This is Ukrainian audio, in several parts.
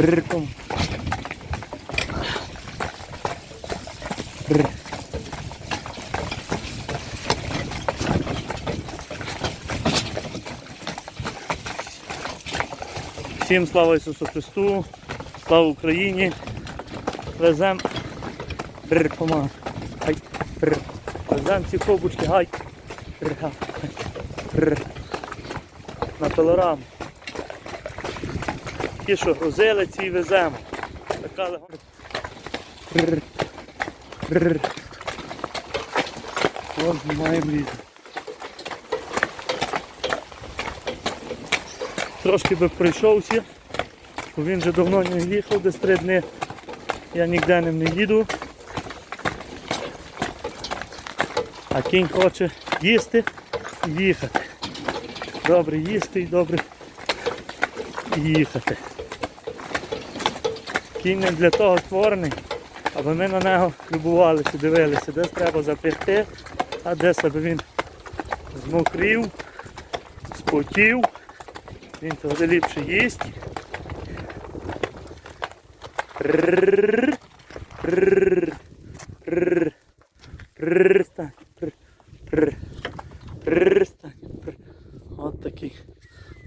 Rrrr. Всім слава Ісусу Христу, слава Україні. Везем. Бррр, помагай. Гай. Бррр. Везем ці кобочки, гай. Бррр, га. Бррр. На пилораму. Ті, що грузили, ці веземо. Така легонька. Бррр. Бррр. Ось знімаємо літо. Трошки би пройшовся, бо він вже давно не їхав, десь три дні я ніде ним не їду. А кінь хоче їсти і їхати. Добре їсти і добре їхати. Кінь не для того створений, аби ми на нього любувалися, дивилися, десь треба запрягти, а десь аби він змокрів, спотів. Він туди ліпше їсть. От такий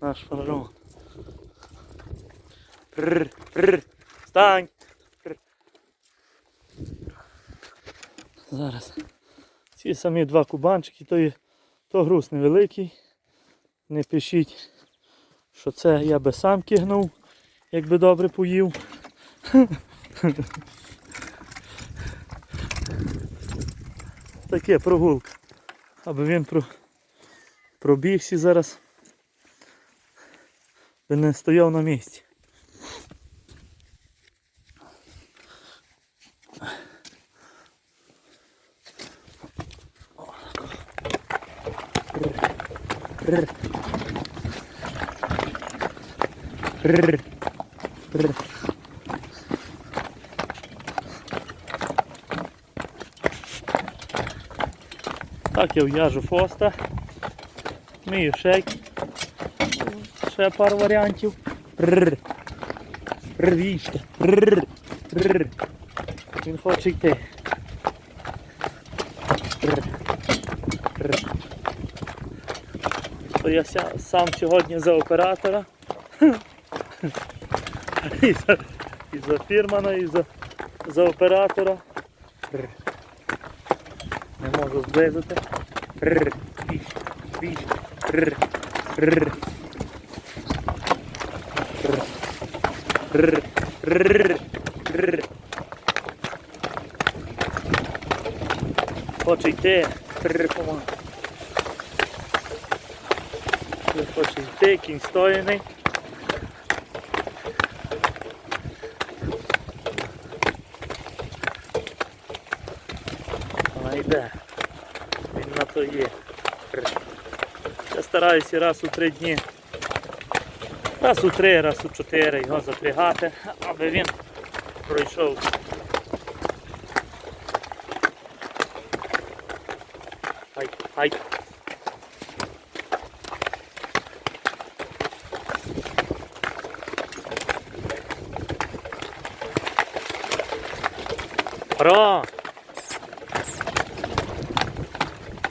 наш фараон. Прррр. Прррр. Стань. Зараз. Ці самі два кубанчики, то є то груз невеликий. Не пишіть що це я би сам кигнув, якби добре поїв. Таке прогулка. Аби він про... пробігся зараз. Би не стояв на місці. Так я в'яжу фоста. Мію шейк. Ще пару варіантів. Рррр. Рвічте. Рррр. Рррр. Він хоче йти. То я сам сьогодні за оператора. i za, i za firmana i za, za operatora. Prr. Ne možu zvezati. Prr, piš, piš, prr, prr. Prr, prr, prr. Hoče i te, prr, pomagaj. Hoče i tek in stojenej. Я стараюся раз у три дні. Раз у три, раз у чотири його запрягати, аби він пройшов. Хай, хай. Про!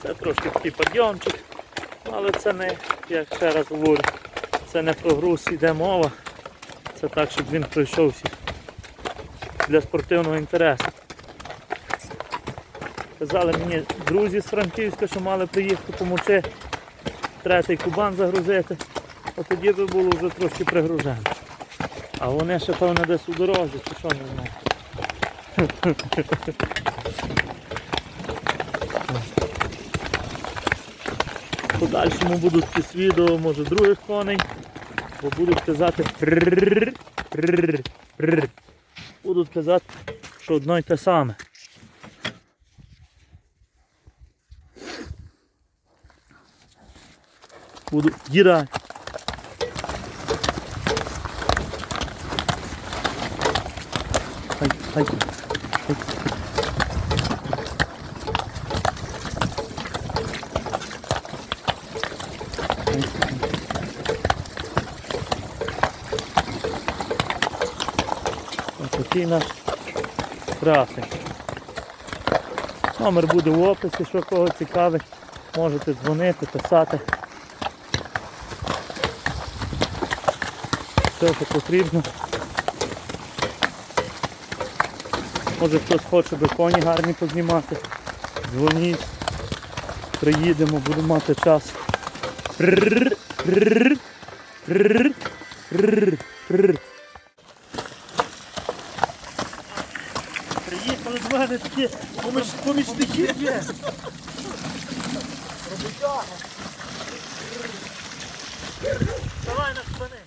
Це трошки такий підйомчик, але це не, як ще раз говорю, це не про груз іде мова. Це так, щоб він пройшовся для спортивного інтересу. Казали мені друзі з Франківська, що мали приїхати допомогти третій кубан загрузити, а тоді би було вже трошки пригружено. А вони ще певно десь у дорозі, чи що не знаю. Подальшому будуть якісь відео, може других коней, бо будуть казати. Будуть казати, що одно й те саме. Буду діра. Хай. Ось такий наш красень. Номер буде в описі, що кого цікавить, можете дзвонити, писати. Все, що потрібно. Може хтось хоче би коні гарні познімати. Дзвоніть. Приїдемо, будемо мати час. Прррр, Приїхали до мене такі поміч, помічники є. Давай на спини.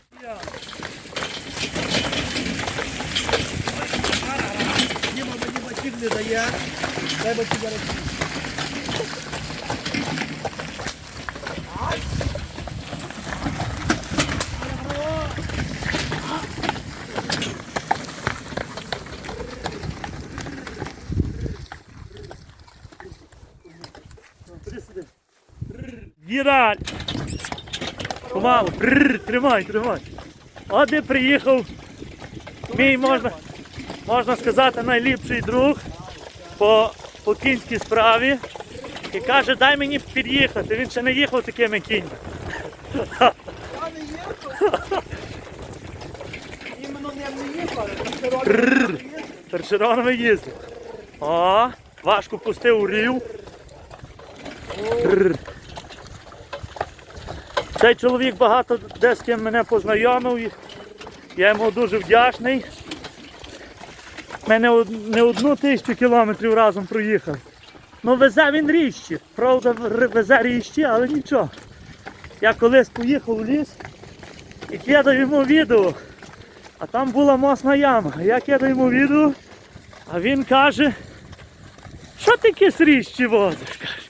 Діма мені батьків не дає. Дай батьків зараз. Віраль! Помалу. Прррр, тримай, тримай. От де приїхав мій можна, можна сказати, найліпший друг по, по кінській справі. І каже, дай мені під'їхати. Він ще не їхав такими кіньми. Я не їхав. Іменно не їхав, Першероновий їздив. О, важко пустив у рів. Цей чоловік багато де з ким мене познайомив. Я йому дуже вдячний. Ми не, одну тисячу кілометрів разом проїхали. Ну везе він ріщі. Правда, везе ріщі, але нічого. Я колись поїхав у ліс і кидав йому відео. А там була мосна яма. Я кидаю йому відео, а він каже, що ти якісь ріщі возиш? каже.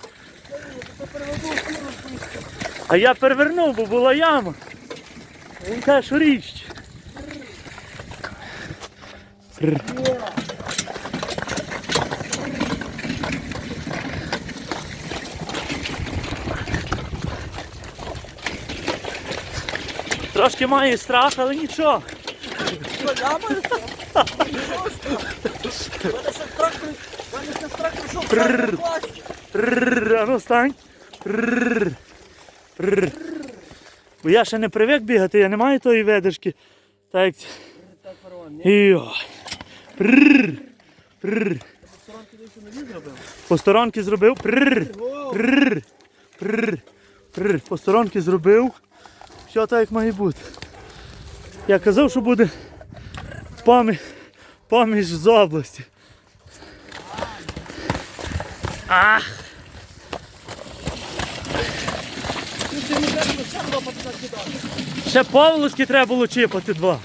А я перевернув, бо була яма. Він каже, що ріщі. Трошки має страх, але нічого. Прррр. а ну стань. Прррр. Бо я ще не привик бігати, я не маю тої ведешки. Так. Йо. Прррр. Прррр. Посторонки зробив. Прррр. Прррр. Прррр. Прррр. Посторонки зробив. Все так як має бути. Я казав, що буде поміж, поміж з області. Ах! ти ти не кажеш, що ще поволоски треба було чіпати два.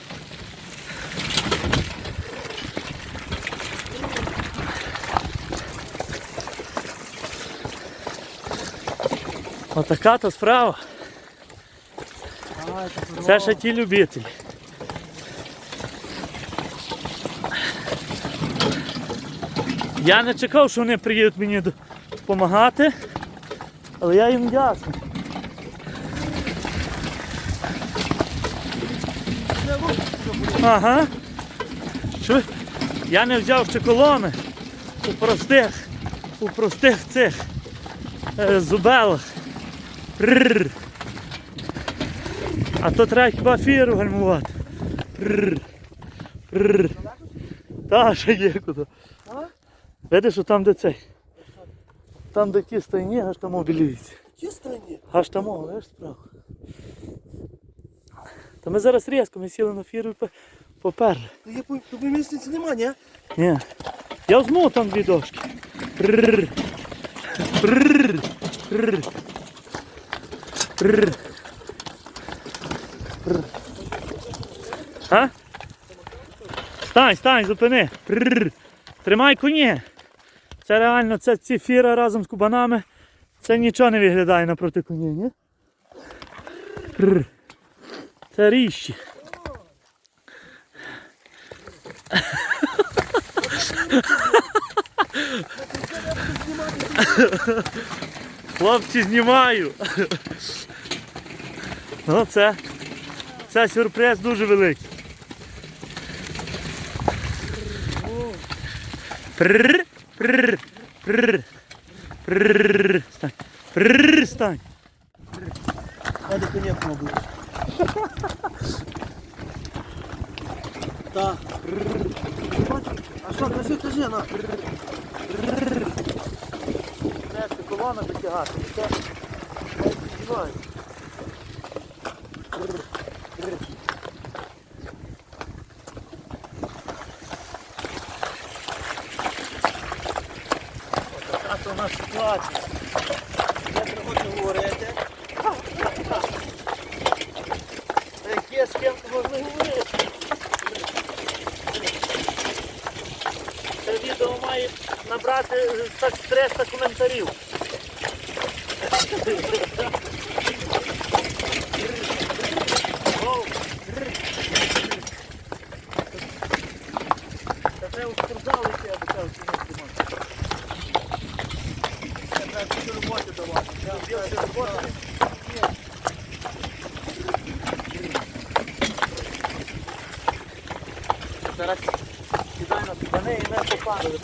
Отака то справа. Це ще ті любителі. Я не чекав, що вони приїдуть мені допомагати, але я їм вдячний. Ага. Що? Я не взяв ще колони у простих, у простих цих е, зубелах. Прррр. А то треба хіба фіру гальмувати. Прррр. Прррр. Та ще є куди. Видиш, що там де цей? Там де ті стайні, аж там обілюється. Чисто ні. Аж там, о, справа. Та ми зараз різко, ми сіли на фіру і поперли. То є по- Тобі місяці нема, ні? Ні. Я взму там дві дошки. Прррр. Прррр. Прррр. Прррр. А? Стань, стань, зупини. Прррр. Тримай коні. Це реально, це ці фіра разом з кубанами. Це нічого не виглядає напроти коні, ні? Прррр. Це ріщі. Хлопці, знімаю. Ну, це, це сюрприз дуже великий. Прррр, прррр, прррр, прррр. Стань. Прррр, стань. Надо конец мабуть. Так. А що, кажи, кажи, на. Це колона витягати. Це знімаю. А то у нас ситуація. Я приходжу говорити. Яке з ким можна говорити? Це відео має набрати так 300 коментарів.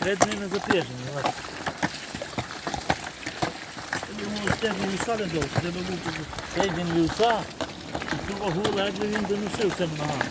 Три дні не запряжені. Йому теж не сали довго, треба бути. Цей він вівса, і цю вагу ледве він доносив цим ногам.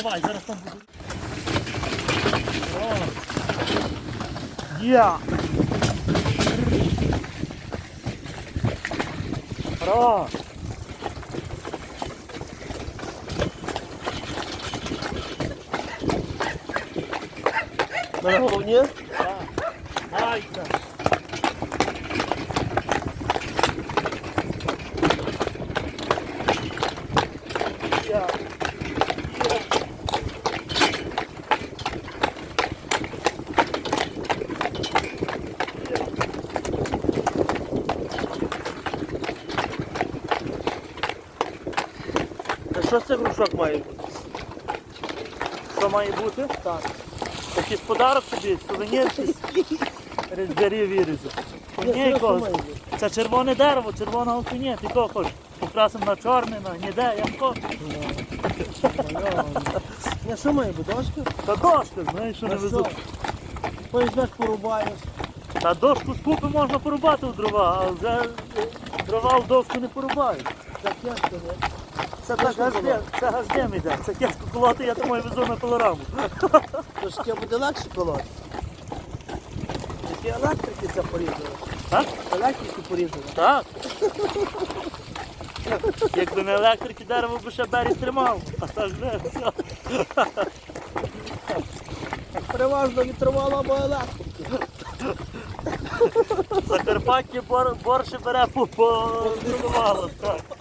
Все, вставай, зараз там буду. О. Я. Ро. На головні? Гайка. Я. А грушок має бути? Що має бути? Так. Якийсь подарок тобі, сувенір різбері вірізу. Ні, якогось. Це червоне дерево, червоного коні. Ти кого хочеш? Покрасимо на чорний, на ніде, ямко. Я що має бути? Дошка? Та дошка, знаєш, що не везуть. Поїздеш порубаєш. Та дошку з купи можна порубати у дрова, а е, дрова в дошку не порубають. Так тяжко, не? Це так газдем, це газдем іде. Це кешку колоти, я тому везу на колораму. Тож таке буде легше колоти. Які електрики це порізали? Так? Електрики порізали. Так. Якби не електрики, дерево би ще берег тримав. А так вже все. Переважно вітровало або електрики. Закарпаття бор, борше бере по, по так.